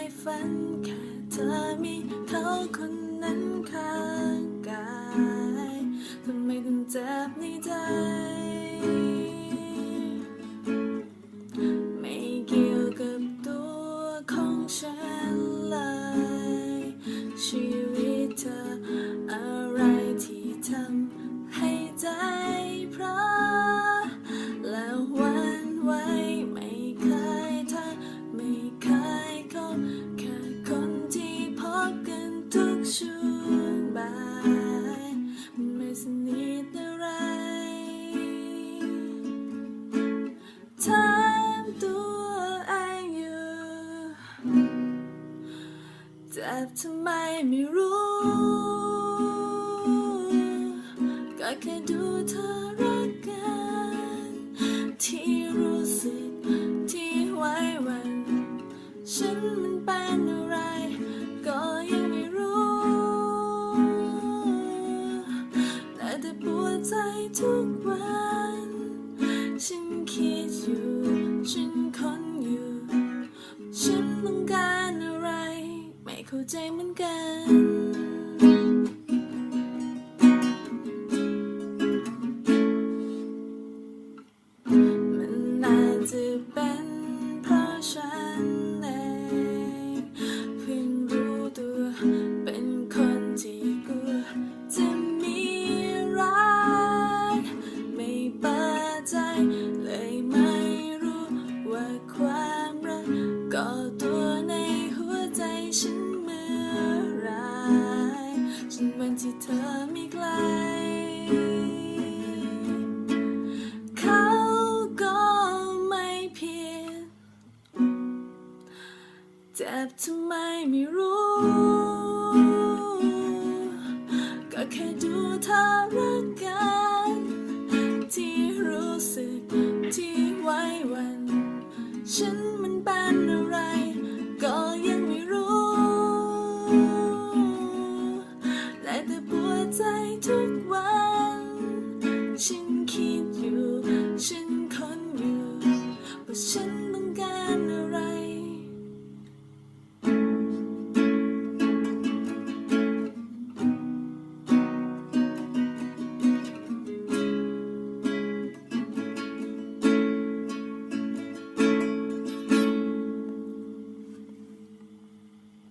ยฝันแค่เธอมีเขาคนนั้นข้างกายทำไมต้องเจ็บในใจ ช่วงบ่ายไม่สนิทอะไรถามตัวเองอยู่เจ็บทำไมไม่รู้ ก็แค่ดูเธอ กวัน ฉันคิดอยู่ ฉันค้นอยู่ ฉันต้องการอะไร ไม่เข้าใจเหมือนกันมันน่าจะเป็นเพราะฉัน จ็บทำไมไม่รู้ ก็แค่ดูเธอรักกัน ที่รู้สึกที่ไว้วัน ฉันมันเป็นอะไร ก็ยังไม่รู้ และแต่ปวดใจทุกวัน ฉัน